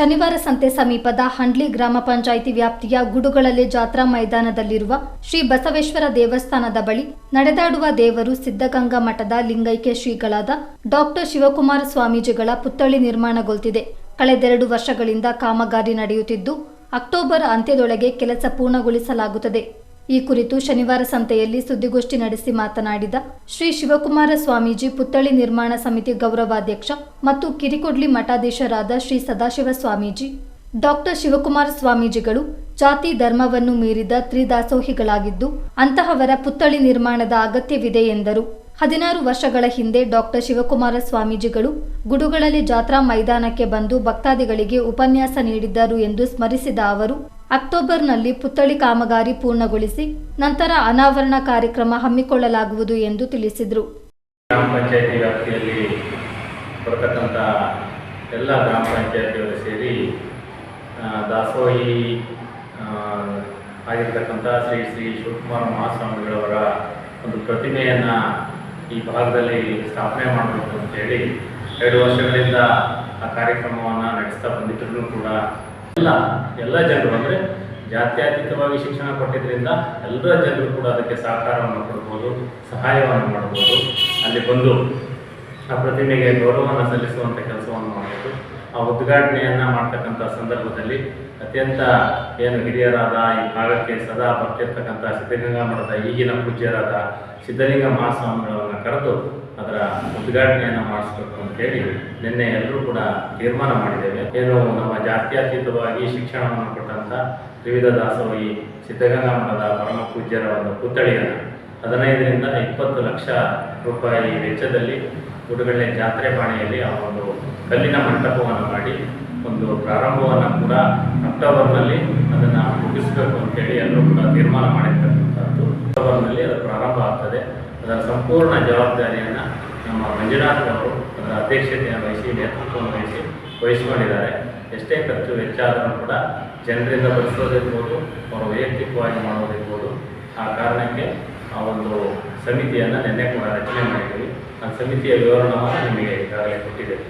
ಶನಿವಾರ ಸಂತೆ ಸಮೀಪದ ಹಂಡ್ಲಿ ಗ್ರಾಮ ಪಂಚಾಯಿತಿ ವ್ಯಾಪ್ತಿಯ ಗುಡುಗಳಲ್ಲಿ ಜಾತ್ರಾ ಮೈದಾನದಲ್ಲಿರುವ ಶ್ರೀ ಬಸವೇಶ್ವರ ದೇವಸ್ಥಾನದ ಬಳಿ ನಡೆದಾಡುವ ದೇವರು ಸಿದ್ಧಗಂಗಾ ಮಠದ ಲಿಂಗೈಕ್ಯ ಶ್ರೀಗಳಾದ ಡಾಕ್ಟರ್ ಶಿವಕುಮಾರ ಸ್ವಾಮೀಜಿಗಳ ಪುತ್ಥಳಿ ನಿರ್ಮಾಣಗೊಳ್ತಿದೆ. ಕಳೆದೆರಡು ವರ್ಷಗಳಿಂದ ಕಾಮಗಾರಿ ನಡೆಯುತ್ತಿದ್ದು, ಅಕ್ಟೋಬರ್ ಅಂತ್ಯದೊಳಗೆ ಕೆಲಸ ಪೂರ್ಣಗೊಳಿಸಲಾಗುತ್ತದೆ. ಈ ಕುರಿತು ಶನಿವಾರ ಸಂತೆಯಲ್ಲಿ ಸುದ್ದಿಗೋಷ್ಠಿ ನಡೆಸಿ ಮಾತನಾಡಿದ ಶ್ರೀ ಶಿವಕುಮಾರ ಸ್ವಾಮೀಜಿ ಪುತ್ಥಳಿ ನಿರ್ಮಾಣ ಸಮಿತಿ ಗೌರವಾಧ್ಯಕ್ಷ ಮತ್ತು ಕಿರಿಕೊಡ್ಲಿ ಮಠಾಧೀಶರಾದ ಶ್ರೀ ಸದಾಶಿವ ಸ್ವಾಮೀಜಿ, ಡಾಕ್ಟರ್ ಶಿವಕುಮಾರ ಸ್ವಾಮೀಜಿಗಳು ಜಾತಿ ಧರ್ಮವನ್ನು ಮೀರಿದ ತ್ರಿದಾಸೋಹಿಗಳಾಗಿದ್ದು ಅಂತಹವರ ಪುತ್ಥಳಿ ನಿರ್ಮಾಣದ ಅಗತ್ಯವಿದೆ ಎಂದರು. ಹದಿನಾರು ವರ್ಷಗಳ ಹಿಂದೆ ಡಾಕ್ಟರ್ ಶಿವಕುಮಾರ ಸ್ವಾಮೀಜಿಗಳು ಗುಡುಗಳಲ್ಲಿ ಜಾತ್ರಾ ಮೈದಾನಕ್ಕೆ ಬಂದು ಭಕ್ತಾದಿಗಳಿಗೆ ಉಪನ್ಯಾಸ ನೀಡಿದ್ದರು ಎಂದು ಸ್ಮರಿಸಿದ ಅವರು ಅಕ್ಟೋಬರ್ನಲ್ಲಿ ಪುತ್ಥಳಿ ಕಾಮಗಾರಿ ಪೂರ್ಣಗೊಳಿಸಿ ನಂತರ ಅನಾವರಣ ಕಾರ್ಯಕ್ರಮ ಹಮ್ಮಿಕೊಳ್ಳಲಾಗುವುದು ಎಂದು ತಿಳಿಸಿದರು. ಗ್ರಾಮ ಪಂಚಾಯತಿ ವ್ಯಾಪ್ತಿಯಲ್ಲಿ ಬರತಕ್ಕಂಥ ಎಲ್ಲ ಗ್ರಾಮ ಪಂಚಾಯತಿಗಳು ಸೇರಿ ದಾಸೋಹಿ ಆಗಿರ್ತಕ್ಕಂಥ ಶ್ರೀ ಶ್ರೀ ಶಿವಕುಮಾರ ಮಹಾಸ್ವಾಮಿಗಳವರ ಒಂದು ಪ್ರತಿಮೆಯನ್ನು ಈ ಭಾಗದಲ್ಲಿ ಸ್ಥಾಪನೆ ಮಾಡಬೇಕು ಅಂತೇಳಿ ಎರಡು ವರ್ಷಗಳಿಂದ ಆ ಕಾರ್ಯಕ್ರಮವನ್ನು ನಡೆಸ್ತಾ ಬಂದಿದ್ದರೂ ಕೂಡ ಎಲ್ಲ ಎಲ್ಲ ಜನರು ಅಂದರೆ ಜಾತ್ಯತೀತವಾಗಿ ಶಿಕ್ಷಣ ಕೊಟ್ಟಿದ್ದರಿಂದ ಎಲ್ಲ ಜನರು ಕೂಡ ಅದಕ್ಕೆ ಸಹಕಾರವನ್ನು ಕೊಡ್ಬೋದು ಸಹಾಯವನ್ನು ಮಾಡ್ಬೋದು. ಅಲ್ಲಿ ಬಂದು ಆ ಪ್ರತಿಮೆಗೆ ಗೌರವವನ್ನು ಸಲ್ಲಿಸುವಂಥ ಕೆಲಸವನ್ನು ಮಾಡಬೇಕು ಉದ್ಘಾಟನೆಯನ್ನು ಮಾಡ್ತಕ್ಕಂಥ ಸಂದರ್ಭದಲ್ಲಿ ಅತ್ಯಂತ ಏನು ಹಿರಿಯರಾದ ಈ ಭಾಗಕ್ಕೆ ಸದಾ ಬರ್ತಿರ್ತಕ್ಕಂಥ ಸಿದ್ಧಗಂಗಾ ಮಠದ ಈಗಿನ ಪೂಜ್ಯರಾದ ಸಿದ್ಧಲಿಂಗ ಮಹಾಸ್ವಾಮಿಗಳನ್ನು ಕರೆದು ಅದರ ಉದ್ಘಾಟನೆಯನ್ನು ಮಾಡಿಸ್ಬೇಕು ಅಂತೇಳಿ ನಿನ್ನೆ ಎಲ್ಲರೂ ಕೂಡ ತೀರ್ಮಾನ ಮಾಡಿದ್ದೇವೆ. ಏನು ನಮ್ಮ ಜಾತ್ಯತೀತವಾಗಿ ಶಿಕ್ಷಣವನ್ನು ಕೊಟ್ಟಂಥ ತ್ರಿವಿಧ ದಾಸೋಹಿ ಸಿದ್ಧಗಂಗಾ ಮಠದ ಪರಮ ಪೂಜ್ಯರ ಒಂದು ಪುತ್ಥಳಿಯನ್ನು ಹದಿನೈದರಿಂದ ಇಪ್ಪತ್ತು ಲಕ್ಷ ರೂಪಾಯಿ ವೆಚ್ಚದಲ್ಲಿ ಗುಡುಗಳ್ಳಿ ಜಾತ್ರೆ ಪಾಣಿಯಲ್ಲಿ ಆ ಒಂದು ಕಲ್ಲಿನ ಮಂಟಪವನ್ನು ಮಾಡಿ ಒಂದು ಪ್ರಾರಂಭವನ್ನು ಕೂಡ ಅಕ್ಟೋಬರ್ನಲ್ಲಿ ಅದನ್ನು ಮುಗಿಸಬೇಕು ಅಂತೇಳಿ ಎಲ್ಲರೂ ಕೂಡ ತೀರ್ಮಾನ ಮಾಡಿರ್ತಕ್ಕಂಥದ್ದು. ಅಕ್ಟೋಬರ್ನಲ್ಲಿ ಅದು ಪ್ರಾರಂಭ ಆಗ್ತದೆ. ಅದರ ಸಂಪೂರ್ಣ ಜವಾಬ್ದಾರಿಯನ್ನು ನಮ್ಮ ಮಂಜುನಾಥ್ ಅವರು ಅದರ ಅಧ್ಯಕ್ಷತೆಯನ್ನು ವಹಿಸಿ ನೇತೃತ್ವವನ್ನು ವಹಿಸಿ ವಹಿಸಿಕೊಂಡಿದ್ದಾರೆ. ಎಷ್ಟೇ ಖರ್ಚು ವೆಚ್ಚ ಆದರೂ ಕೂಡ ಜನರಿಂದ ಬರೆಸೋದಿರ್ಬೋದು ಅವರು ವೈಯಕ್ತಿಕವಾಗಿ ಮಾಡೋದಿರ್ಬೋದು. ಆ ಕಾರಣಕ್ಕೆ ಆ ಒಂದು ಸಮಿತಿಯನ್ನು ನಿನ್ನೆ ಕೂಡ ರಚನೆ ಮಾಡಿದ್ದೀವಿ ಆ ಸಮಿತಿಯ ವಿವರಣವನ್ನು ನಿಮಗೆ ಈಗಾಗಲೇ ಕೊಟ್ಟಿದ್ದೇವೆ.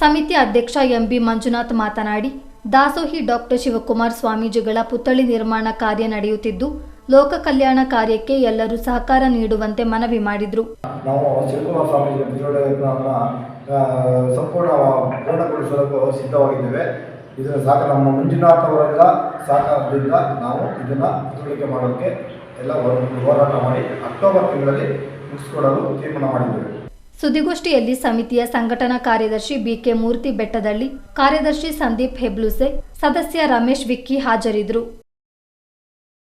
ಸಮಿತಿ ಅಧ್ಯಕ್ಷ ಎಂಬಿ ಮಂಜುನಾಥ್ ಮಾತನಾಡಿ ದಾಸೋಹಿ ಡಾಕ್ಟರ್ ಶಿವಕುಮಾರ್ ಸ್ವಾಮೀಜಿಗಳ ಪುತ್ಥಳಿ ನಿರ್ಮಾಣ ಕಾರ್ಯ ನಡೆಯುತ್ತಿದ್ದು ಲೋಕ ಕಲ್ಯಾಣ ಕಾರ್ಯಕ್ಕೆ ಎಲ್ಲರೂ ಸಹಕಾರ ನೀಡುವಂತೆ ಮನವಿ ಮಾಡಿದ್ರು. ನಾವು ಶಿವಕುಮಾರ ಸ್ವಾಮೀಜಿ ಸಂಪೂರ್ಣ ಪೂರ್ಣಗೊಳಿಸಲು ಸಿದ್ಧವಾಗಿದ್ದೇವೆ. ಇದನ್ನು ಸಹಕಾರ ನಮ್ಮ ಮಂಜುನಾಥ್ ಅವರೆಲ್ಲ ಸಹಕಾರದಿಂದ ನಾವು ಇದನ್ನು ಮಾಡೋಕ್ಕೆ ಎಲ್ಲ ಹೋರಾಟ ಮಾಡಿ ಅಕ್ಟೋಬರ್ ತಿಂಗಳಲ್ಲಿ ಮುಗಿಸ್ಕೊಡಲು ತೀರ್ಮಾನ ಮಾಡಿದ್ದೇವೆ ಸುದ್ದಿಗೋಷ್ಠಿಯಲ್ಲಿ ಸಮಿತಿಯ ಸಂಘಟನಾ ಕಾರ್ಯದರ್ಶಿ ಬಿಕೆ ಮೂರ್ತಿ ಬೆಟ್ಟದಳ್ಳಿ, ಕಾರ್ಯದರ್ಶಿ ಸಂದೀಪ್ ಹೆಬ್ಲುಸೆ, ಸದಸ್ಯ ರಮೇಶ್ ವಿಕ್ಕಿ ಹಾಜರಿದ್ದರು.